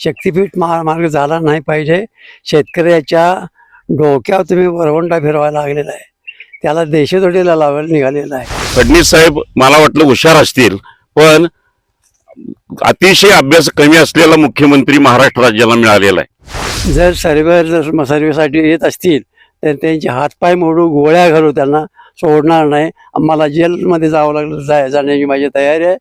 शक्तिपीठ महामार्ग झाला नाही पाहिजे. शेतकऱ्याच्या डोक्यावर तुम्ही वरवंटा फिरवायला लागलेला आहे. त्याला देशदोडीला लावायला निघालेला आहे. फडणवीस साहेब मला वाटलं हुशार असतील पण अतिशय अभ्यास कमी असलेला मुख्यमंत्री महाराष्ट्र राज्याला मिळालेला आहे. जर सर्वे जर सर्वेसाठी येत असतील तर त्यांचे हातपाय मोडू गोळ्या घालू त्यांना सोडणार नाही. आम्हाला जेलमध्ये जावं लागलं जाय जाण्याची माझी तयारी आहे.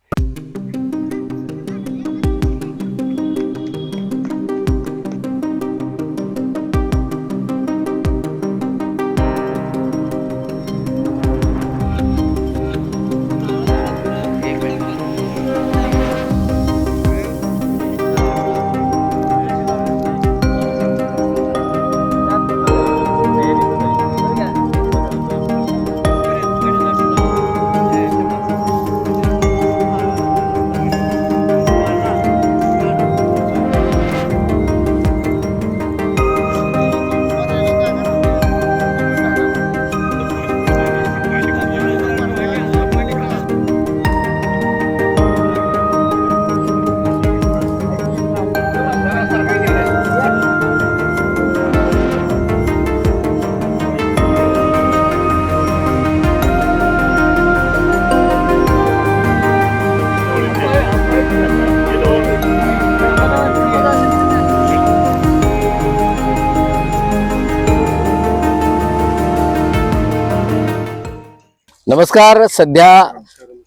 नमस्कार. सध्या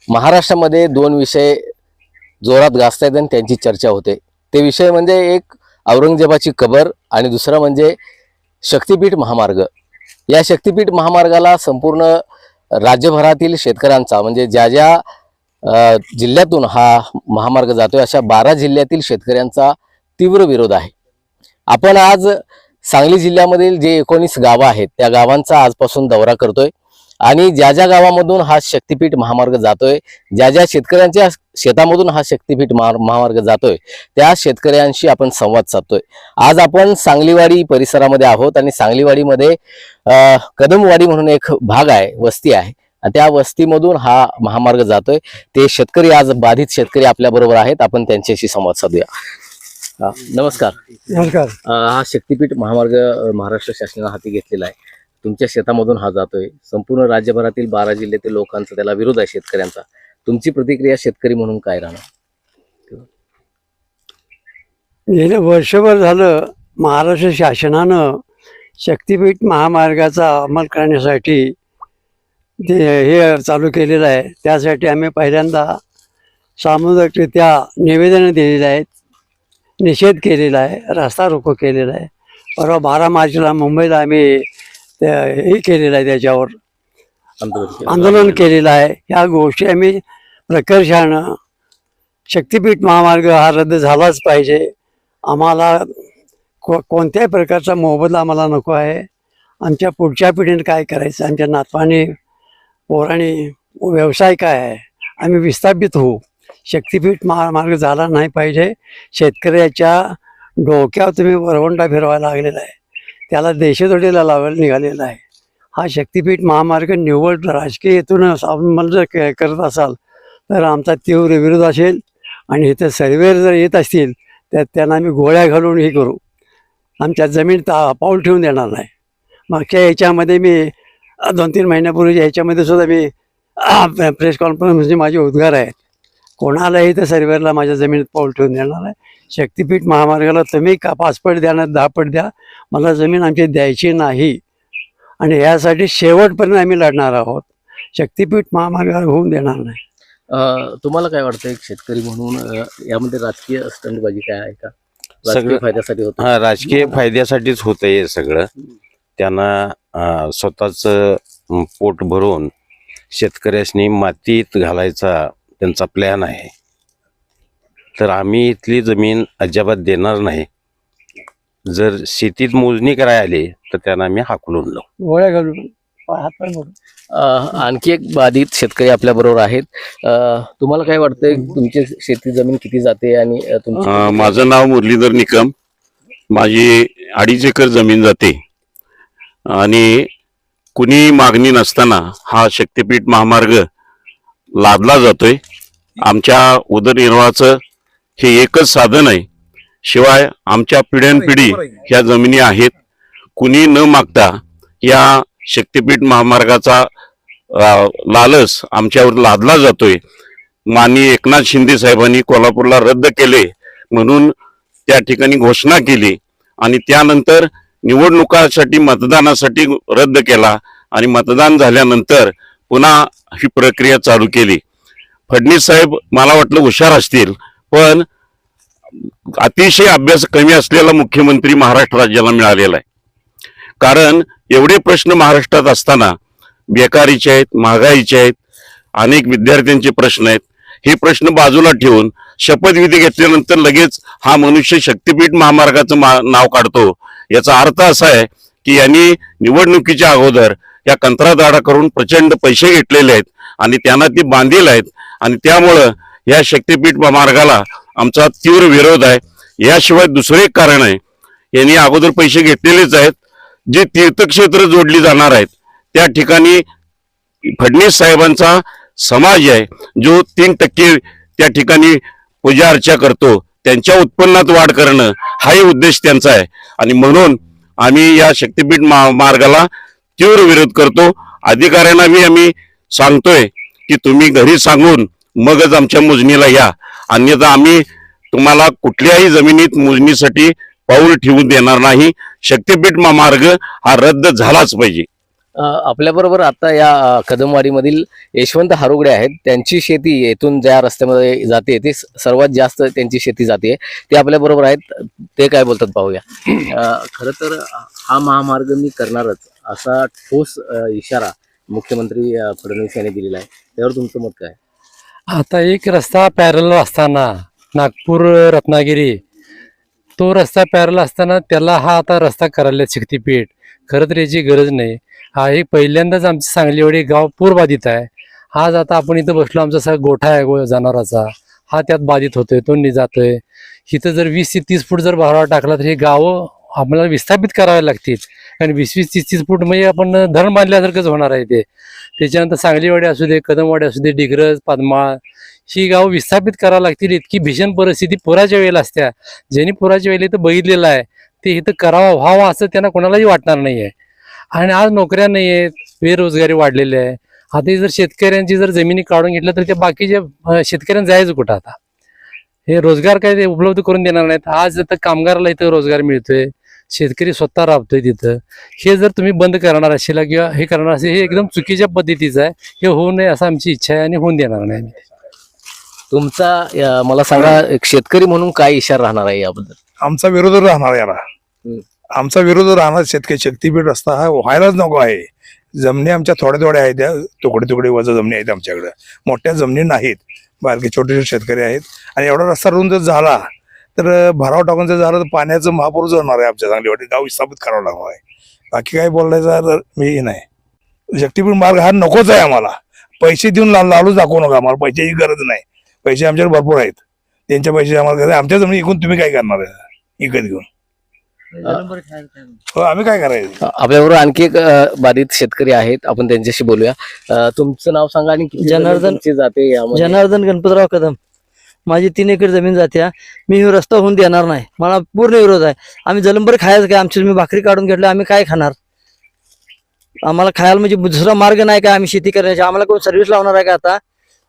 महाराष्ट्रामध्ये दोन विषय जोरात गाजत आहेत आणि त्यांची चर्चा होते. ते विषय म्हणजे एक औरंगजेबाची कबर आणि दुसरा म्हणजे शक्तिपीठ महामार्ग. या शक्तिपीठ महामार्गाला संपूर्ण राज्यभरातील शेतकऱ्यांचा म्हणजे ज्या ज्या जिल्ह्यातून हा महामार्ग जातोय अशा बारा जिल्ह्यातील शेतकऱ्यांचा तीव्र विरोध आहे. आपण आज सांगली जिल्ह्यामधील जे एकोणीस गावं आहेत त्या गावांचा आजपासून दौरा करतोय. आणि ज्या ज्या गावामधून हा शक्तिपीठ महामार्ग जातोय ज्या ज्या शेतकऱ्यांच्या शेतामधून हा शक्तिपीठ महा- महामार्ग जातोय त्या शेतकऱ्यांशी आपण संवाद साधतोय. आज आपण सांगलीवाडी परिसरामध्ये आहोत आणि सांगलीवाडीमध्ये कदमवाडी म्हणून एक भाग आहे वस्ती आहे. त्या वस्तीमधून हा महामार्ग जातोय. ते शेतकरी आज बाधित शेतकरी आपल्या बरोबर आहेत. आपण त्यांच्याशी संवाद साधूया. नमस्कार. नमस्कार. हा शक्तिपीठ महामार्ग महाराष्ट्र शासनाने हाती घेतलेला आहे. तुमच्या शेतामधून हा जातोय. संपूर्ण राज्यभरातील बारा जिल्ह्यातील लोकांचा त्याला विरोध आहे शेतकऱ्यांचा. तुमची प्रतिक्रिया शेतकरी म्हणून काय राहणार? गेलं वर्षभर झालं महाराष्ट्र शासनानं शक्तिपीठ महामार्गाचा अंमल करण्यासाठी ते हे चालू केलेलं आहे. त्यासाठी आम्ही पहिल्यांदा सामुदायिकरित्या निवेदनं दिलेली आहेत निषेध केलेला आहे. रस्ता रोको केलेला आहे. परवा बारा मार्चला मुंबईला आम्ही ते हे केलेलं आहे त्याच्यावर. आंदोलन केलेलं आहे. ह्या गोष्टी आम्ही प्रकर्षानं शक्तिपीठ महामार्ग हा रद्द झालाच पाहिजे. आम्हाला को कोणत्याही प्रकारचा मोबदला आम्हाला नको आहे. आमच्या पुढच्या पिढीने काय करायचं? आमच्या नातवानी पोराणी व्यवसाय काय आहे? आम्ही विस्थापित होऊ. शक्तिपीठ महामार्ग झाला नाही पाहिजे. शेतकऱ्याच्या डोक्यावर तुम्ही वरवंटा फिरवायला लागलेला आहे. त्याला देशदोडीला लावायला निघालेला आहे. हा शक्तिपीठ महामार्ग निव्वळ राजकीय हेतून आपण जर क- करत असाल तर आमचा तीव्र विरोध असेल आणि इथं सर्वेअर जर येत असतील तर त्यांना आम्ही गोळ्या घालून हे करू. आमच्या जमीन ता पाऊल ठेवून देणार नाही. मागच्या याच्यामध्ये मी दोन तीन महिन्यापूर्वीच्या ह्याच्यामध्ये सुद्धा मी प्रेस कॉन्फरन्सचे माझे उद्गार आहेत. कोणालाही तर सर्वेअरला माझ्या जमिनीत पाऊल ठेवून देणार आहे शक्तिपीठ महामार्गाला तुम्ही का पाचपट द्या ना दहापट द्या मला जमीन आमची द्यायची नाही. आणि यासाठी शेवटपर्यंत आम्ही लढणार आहोत. शक्तिपीठ महामार्गावर होऊन देणार नाही. तुम्हाला काय वाटतं एक शेतकरी म्हणून यामध्ये राजकीय स्टंटबाजी काय आहे का? राजकीय सगळं- फायद्यासाठी होतं. हा राजकीय फायद्यासाठीच होतं हे सगळं. त्यांना स्वतःच पोट भरून शेतकऱ्यासनी मातीत घालायचा त्यांचा प्लॅन आहे. तर आम्ही इथली जमीन अजिबात देणार नाही. जर शेतीत मोजणी करायला आली तर त्यांना आम्ही हाकलून लावू. गोळ्या घालून मोडून. अं, आणखी एक बाधित शेतकरी आपल्या बरोबर आहेत. अं, तुम्हाला काय वाटतंय तुमची शेती जमीन किती जाते आणि अं, तुमची अं, माझं नाव मुरलीधर निकम. माझी अडीच एकर जमीन जाते. आणि कुणी मागणी नसताना हा शक्तिपीठ महामार्ग लादला जातोय. आमच्या उदरनिर्वाहाचं हे एकच साधन आहे. शिवाय आमच्या पिढ्यानपिढी ह्या जमिनी आहेत. कुणी न मागता या शक्तीपीठ महामार्गाचा अ, लालच आमच्यावर लादला जातोय. माननीय एकनाथ शिंदे साहेबांनी कोल्हापूरला रद्द केले म्हणून त्या ठिकाणी घोषणा केली आणि त्यानंतर निवडणुकासाठी मतदानासाठी रद्द केला आणि मतदान झाल्यानंतर पुन्हा ही प्रक्रिया चालू केली. फडणवीस साहेब मला वाटलं हुशार असतील. पण अतिशय अभ्यास कमी असलेला मुख्यमंत्री महाराष्ट्र राज्याला मिळालेला आहे. कारण एवढे प्रश्न महाराष्ट्रात असताना बेकारीचे आहेत महागाईचे आहेत अनेक विद्यार्थ्यांचे प्रश्न आहेत. हे प्रश्न बाजूला ठेवून शपथविधी घेतल्यानंतर लगेच हा मनुष्य शक्तीपीठ महामार्गाचं मा नाव काढतो. याचा अर्थ असा आहे की यांनी निवडणुकीच्या अगोदर या कंत्राटदाराकडून प्रचंड पैसे घेतलेले आहेत आणि त्यांना ती बांधील आहेत आणि त्यामुळं या शक्तीपीठ मार्गाला आमचा तीव्र विरोध आहे. याशिवाय दुसरं एक कारण आहे यांनी अगोदर पैसे घेतलेलेच आहेत. जे तीर्थक्षेत्र जोडली जाणार आहेत त्या ठिकाणी फडणवीस साहेबांचा समाज आहे जो तीन टक्के त्या ठिकाणी पूजा अर्चा करतो. त्यांच्या उत्पन्नात वाढ करणं हाही उद्देश त्यांचा आहे. आणि म्हणून आम्ही या शक्तीपीठ मा- मार्गाला तीव्र विरोध करतो. अधिकाऱ्यांना मी आम्ही सांगतोय की तुम्ही घरी सांगून मगच आमच्या मोजणीला या. अन्यथा आम्ही तुम्हाला कुठल्याही जमिनीत मोजणीसाठी पाऊल ठेवून देणार नाही. शक्तीपीठ मा- मार्ग हा रद्द झालाच पाहिजे. आपल्या बरोबर आता या अ, कदमवाडीमधील यशवंत हारुगडे आहेत. त्यांची शेती येथून ज्या रस्त्यामध्ये जाते ते सर्वात जास्त त्यांची शेती जाते. ते आपल्या बरोबर आहेत. ते काय बोलतात पाहूया. खरं तर हा महामार्ग मी करणारच. असा ठोस इशारा मुख्यमंत्री फडणवीस यांनी दिलेला आहे. त्यावर तुमचं मत काय? आता एक रस्ता पॅरल असताना नागपूर रत्नागिरी तो रस्ता पॅरल असताना त्याला हा आता रस्ता करायला शक्तीपीठ. खरं तर याची गरज नाही. हा एक पहिल्यांदाच आमची सांगलीवाडी गाव पूरबाधित आहे. आज आता आपण इथं बसलो आमचा सगळा गोठा आहे गो जनावराचा. हा त्यात बाधित होतोय तो नि जातोय इथं जर वीस ते तीस फूट जर भारावा टाकला तर हे गावं आपल्याला विस्थापित करावे लागतील. कारण वीस वीस तीस तीस फूट म्हणजे आपण धरण बांधल्यासारखंच होणार आहे ते. त्याच्यानंतर सांगलीवाडी असू दे कदमवाडी असू दे डिग्रज पादमाळ ही गाव विस्थापित करावं लागतील. इतकी भीषण परिस्थिती पुराच्या वेळेला असत्या. ज्यांनी पुराच्या वेळेला इथं बघितलेलं आहे ते इथं करावं व्हावं असं त्यांना कोणालाही वाटणार नाही आहे आणि आज नोकऱ्या नाही आहेत बेरोजगारी वाढलेली आहे. आता जर शेतकऱ्यांची जर जमिनी काढून घेतल्या तर त्या बाकीच्या शेतकऱ्यांना जायचं कुठं आता? हे रोजगार काय ते उपलब्ध करून देणार नाहीत. आज आता कामगाराला इथं रोजगार मिळतोय. शेतकरी स्वतः राबतोय तिथं. हे जर तुम्ही बंद करणार असेल किंवा हे करणार असेल हे एकदम चुकीच्या पद्धतीचं आहे. हे होऊ नये असं आमची इच्छा आहे आणि होऊन देणार नाही आम्ही. तुमचा मला सांगा एक शेतकरी म्हणून काय इशारा राहणार आहे याबद्दल? आमचा विरोध राहणार याला. आमचा विरोध राहणार शेतकरी शक्तीपीठ रस्ता हा व्हायलाच नको आहे. जमिनी आमच्या थोड्या थोड्या आहेत त्या तुकडे तुकडे वजा जमिनी आहेत आमच्याकडे. मोठ्या जमिनी नाहीत. बारके छोटे छोटे शेतकरी आहेत. आणि एवढा रस्ता रुंद जर झाला तर भराव टाकून जर झालं तर पाण्याचं महापूर होणार आहे आमच्या चांगली गाव विस्थापित करावं लागणार आहे. बाकी काय बोलायचं तर मी नाही. शक्तीपीठ मार्ग हा नकोच आहे आम्हाला. पैसे देऊन ला- लालूच दाखवू नका आम्हाला. पैशाची गरज नाही. पैसे आमच्याकडे भरपूर आहेत. त्यांच्या पैसे आम्हाला गरज आहे. आमच्या जमिनी इकून तुम्ही काय करणार आहे? इकत घेऊन. हो आम्ही काय करायचं? आपल्याबरोबर आणखी एक बाधित शेतकरी आहेत. आपण त्यांच्याशी बोलूया. तुमचं नाव सांगा आणि किती जनार्दन- जाते यामध्ये? जनार्दन गणपतराव कदम. माझी तीन एकर जमीन जात्या मी हे रस्ता होऊन देणार नाही. मला पूर्ण विरोध आहे. आम्ही जलंबर खायचं काय? आमची तुम्ही भाकरी काढून घेतलं आम्ही काय खाणार? आम्हाला खायला म्हणजे दुसरा मार्ग नाही काय आम्ही शेती करण्याची? आम्हाला कोण सर्व्हिस लावणार आहे का आता?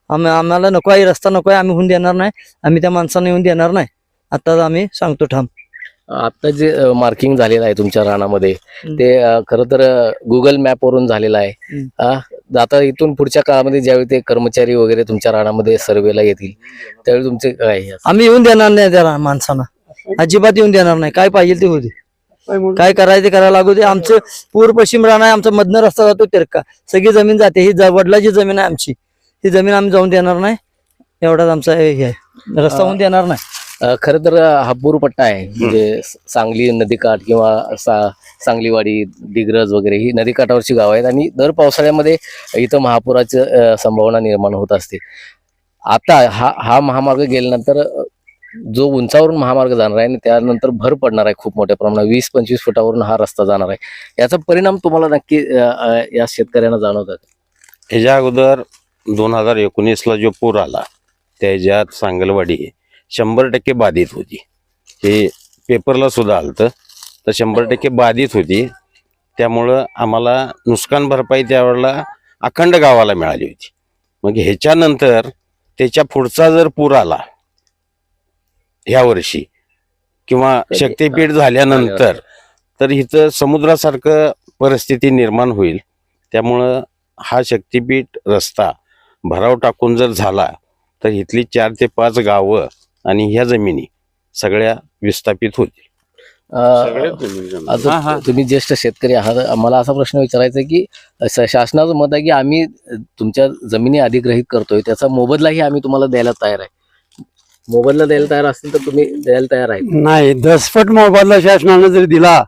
आम्ही आम्हाला नको आहे रस्ता नको आहे आम्ही होऊन देणार नाही. आम्ही त्या माणसांना येऊन देणार नाही. आता आम्ही सांगतो ठाम. आता जे मार्किंग झालेलं आहे तुमच्या रानामध्ये. ते खरं तर गुगल मॅप वरून झालेलं आहे. आता इथून पुढच्या काळामध्ये ज्यावेळी ते कर्मचारी वगैरे तुमच्या रानामध्ये सर्वेला येतील त्यावेळी तुमचे काय हे? आम्ही येऊन देणार नाही त्या माणसांना. अजिबात येऊन देणार नाही. काय पाहिजे ते होते काय करायचं करायला लागू दे. आमचं पूर्व पश्चिम रान आहे. आमचा मधनं रस्ता जातो तिरका. सगळी जमीन जाते. ही ज- वडिलाची जमीन आहे आमची. ही जमीन आम्ही जाऊन देणार नाही. एवढाच आमचा हे आहे. रस्ता होऊन देणार नाही. खरं तर हा पूर पट्टा आहे म्हणजे सांगली नदीकाठ किंवा सा सांगलीवाडी दिग्रज वगैरे ही नदीकाठावरची गाव आहेत आणि दर पावसाळ्यामध्ये इथं महापुराची संभावना निर्माण होत असते. आता हा हा महामार्ग गेल्यानंतर जो उंचावरून महामार्ग जाणार आहे आणि त्यानंतर भर पडणार आहे खूप मोठ्या प्रमाणात वीस पंचवीस फुटावरून हा रस्ता जाणार आहे. याचा परिणाम तुम्हाला नक्की या शेतकऱ्यांना जाणवतात? ह्याच्या अगोदर दोन हजार एकोणीसला जो पूर आला त्याच्यात सांगलवाडी शंभर टक्के बाधित होती. हे पेपरला सुद्धा आलतं. तर शंभर टक्के बाधित होती. त्यामुळं आम्हाला नुकसान भरपाई त्यावेळेला अखंड गावाला मिळाली होती. मग ह्याच्यानंतर त्याच्या पुढचा जर पूर आला ह्या वर्षी किंवा शक्तीपीठ झाल्यानंतर तर इथं समुद्रासारखं परिस्थिती निर्माण होईल. त्यामुळं हा शक्तीपीठ रस्ता भराव टाकून जर झाला तर इथली चार ते पाच गावं आणि ह्या जमिनी सगळ्या विस्थापित होतील. तुम्ही ज्येष्ठ शेतकरी आहात मला असा प्रश्न विचारायचा आहे की श- शासनाचं मत आहे की आम्ही तुमच्या जमिनी अधिग्रहित करतोय त्याचा मोबदलाही आम्ही तुम्हाला द्यायला तयार आहे. मोबदला द्यायला तयार असतील तर तुम्ही द्यायला तयार आहे. नाही दसपट मोबदला शासनानं जर दिला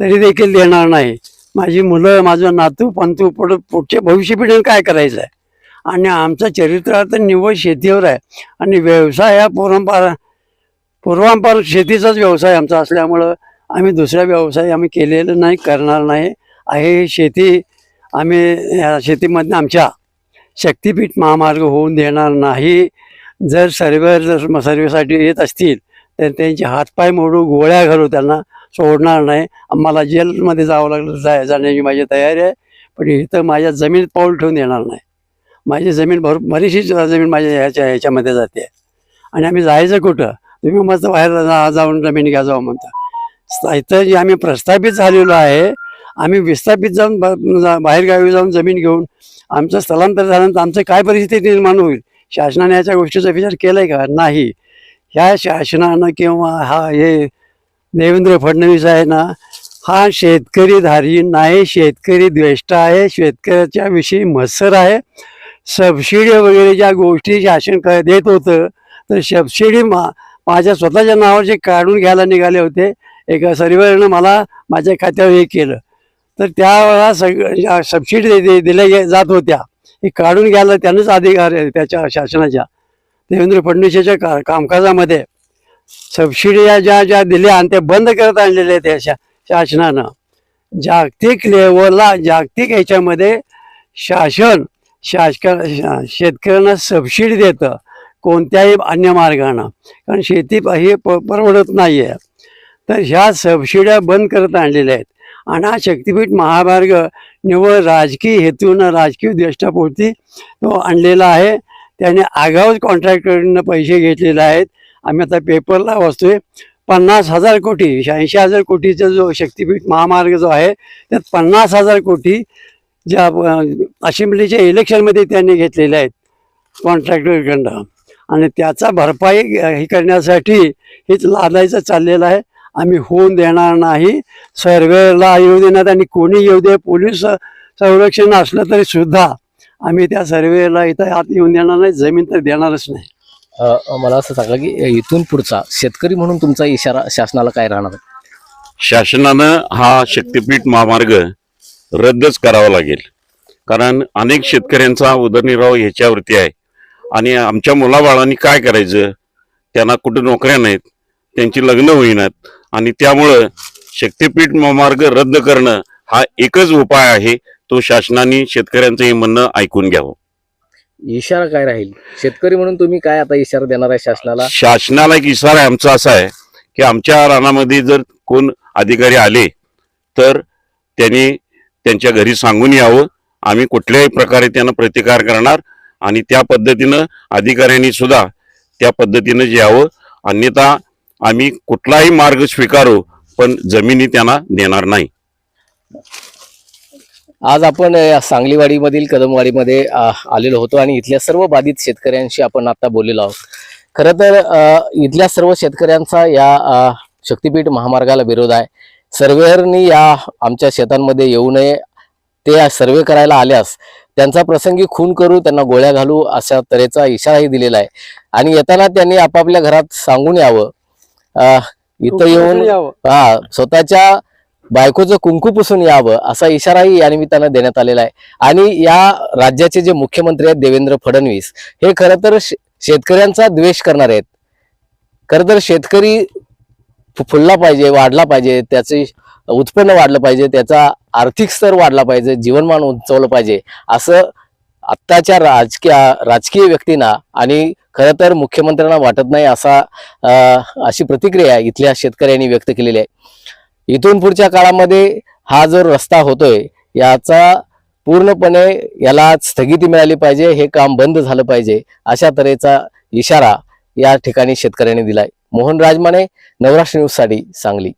तरी देखील देणार नाही. माझी मुलं माझं नातू पंतू पुढं पुढच्या भविष्य पिढीने काय करायचं आहे आणि आमचं चरित्र आता निव्वळ शेतीवर आहे. आणि व्यवसाय हा परंपरा पूर्वांपार शेतीचाच व्यवसाय आमचा असल्यामुळं आम्ही दुसरा व्यवसाय आम्ही केलेलं नाही करणार नाही. आहे शेती आम्ही या शेतीमधनं आमच्या शक्तीपीठ महामार्ग होऊन देणार नाही. जर सर्वे जर सर्वेसाठी येत असतील तर त्यांचे हातपाय मोडू गोळ्या घालू त्यांना सोडणार नाही. आम्हाला जेलमध्ये जावं लागलं जाय जाण्याची माझी तयारी आहे. पण इथं माझ्या जमीन पाऊल ठेवून देणार नाही. माझी जमीन भर बरीचशी जमीन माझ्या ह्याच्या ह्याच्यामध्ये जाते. आणि आम्ही जायचं कुठं? तुम्ही मस्त बाहेर जा- जाऊन जमीन घ्या जाऊ म्हणता. इथं जे आम्ही प्रस्थापित झालेलो आहे आम्ही विस्थापित जाऊन ब- जा- बाहेरगावी जाऊन जमीन घेऊन आमचं स्थलांतर झाल्यानंतर आमचं काय परिस्थिती निर्माण होईल? शासनाने याच्या गोष्टीचा विचार केलाय का? नाही. ह्या शासनानं किंवा हा हे देवेंद्र फडणवीस आहे ना हा शेतकरी धारी नाही शेतकरी द्वेष्ट आहे शेतकऱ्याच्या विषयी मत्सर आहे. सबसिडी वगैरे ज्या गोष्टी शासन क- देत होतं तर सबसिडी मा माझ्या स्वतःच्या नावाचे काढून घ्यायला निघाले होते. एका सर्वेनं मला माझ्या खात्यावर हे केलं. तर त्यावेळेला सग सबसिडी दे- दिल्या जात होत्या. हे काढून घ्यायला त्यानंच अधिकार आहे त्याच्या शासनाच्या देवेंद्र फडणवीसच्या का कामकाजामध्ये. सबसिड्या ज्या ज्या दिल्या आणि त्या बंद करत आणलेल्या आहेत त्या शा शासनानं. जागतिक लेवलला जागतिक ह्याच्यामध्ये शासन शासका शेतकऱ्यांना सबसिडी देतं कोणत्याही अन्य मार्गानं. कारण शेती हे प परवडत नाही आहे तर ह्या सबसिड्या बंद करत आणलेल्या आहेत. आणि हा शक्तीपीठ महामार्ग निव्वळ राजकीय हेतूनं राजकीय उद्दिष्टापुरती तो आणलेला आहे. त्याने आगाऊच कॉन्ट्रॅक्टरनं पैसे घेतलेले आहेत. आम्ही आता पेपरला वाचतोय. पन्नास हजार कोटी शहाऐंशी हजार कोटीचा जो शक्तीपीठ महामार्ग जो आहे त्यात पन्नास हजार कोटी ज्या असेंब्लीच्या इलेक्शनमध्ये त्यांनी घेतलेले आहेत कॉन्ट्रॅक्टरकडनं आणि त्याचा भरपाई हे करण्यासाठी हेच लादायचं चाललेलं आहे. आम्ही होऊन देणार नाही. सर्वेला येऊ देण्यात आणि कोणी येऊ दे पोलीस संरक्षण असलं तरी सुद्धा आम्ही त्या सर्वेला इथं आत येऊन देणार नाही जमीन तर देणारच नाही. मला असं सांगा की इथून पुढचा शेतकरी म्हणून तुमचा इशारा शासनाला काय राहणार? शासनानं हा शक्तीपीठ महामार्ग रद्दच करावा लागेल. कारण अनेक शेतकऱ्यांचा उदरनिर्वाह ह्याच्यावरती आहे. आणि आमच्या मुलाबाळांनी काय करायचं? त्यांना कुठं नोकऱ्या नाहीत त्यांची लग्न होईनात. आणि त्यामुळं शक्तीपीठ महामार्ग रद्द करणं हा एकच उपाय आहे. तो शासनाने शेतकऱ्यांचं हे म्हणणं ऐकून घ्यावं. इशारा काय राहील? शेतकरी म्हणून तुम्ही काय आता इशारा देणार आहे शासनाला? शासनाला एक इशारा आमचा असा आहे की आमच्या रानामध्ये जर कोण अधिकारी आले तर त्यांनी त्यांच्या घरी सांगून यावं. आम्ही कुठल्याही प्रकारे त्यांना प्रतिकार करणार आणि त्या पद्धतीनं अधिकाऱ्यांनी सुद्धा त्या पद्धतीनं यावं. अन्यथा आम्ही कुठलाही मार्ग स्वीकारू पण जमिनी त्यांना देणार नाही. आज आपण सांगलीवाडीमधील कदमवाडीमध्ये आलेलो होतो आणि इथल्या सर्व बाधित शेतकऱ्यांशी आपण आता बोललेलो आहोत. खरं तर इथल्या सर्व शेतकऱ्यांचा या शक्तीपीठ महामार्गाला विरोध आहे. सर्वेअरनी या आमच्या शेतांमध्ये येऊ नये ते सर्वे करायला आल्यास त्यांचा प्रसंगी खून करू त्यांना गोळ्या घालू अशा तऱ्हेचा इशाराही दिलेला आहे. आणि येताना त्यांनी आपापल्या घरात सांगून यावं. इथं येऊन. हा स्वतःच्या बायकोचं कुंकू पुसून यावं असा इशाराही या निमित्तानं देण्यात आलेला आहे. आणि या राज्याचे जे मुख्यमंत्री आहेत देवेंद्र फडणवीस हे खरं तर शेतकऱ्यांचा द्वेष करणार आहेत. खरं तर शेतकरी फुलला पाहिजे वाढला पाहिजे त्याचे उत्पन्न वाढलं पाहिजे त्याचा आर्थिक स्तर वाढला पाहिजे जीवनमान उंचवलं पाहिजे असं आत्ताच्या राजकीय राजकीय व्यक्तींना आणि खरं तर मुख्यमंत्र्यांना वाटत नाही असा अशी प्रतिक्रिया इथल्या शेतकऱ्यांनी व्यक्त केलेली आहे. इथून पुढच्या काळामध्ये हा जो रस्ता होतोय याचा पूर्णपणे याला स्थगिती मिळाली पाहिजे हे काम बंद झालं पाहिजे अशा तऱ्हेचा इशारा या ठिकाणी शेतकऱ्यांनी दिलाय. मोहन राजमाने नवराष्ट्र न्यूजसाठी सांगली.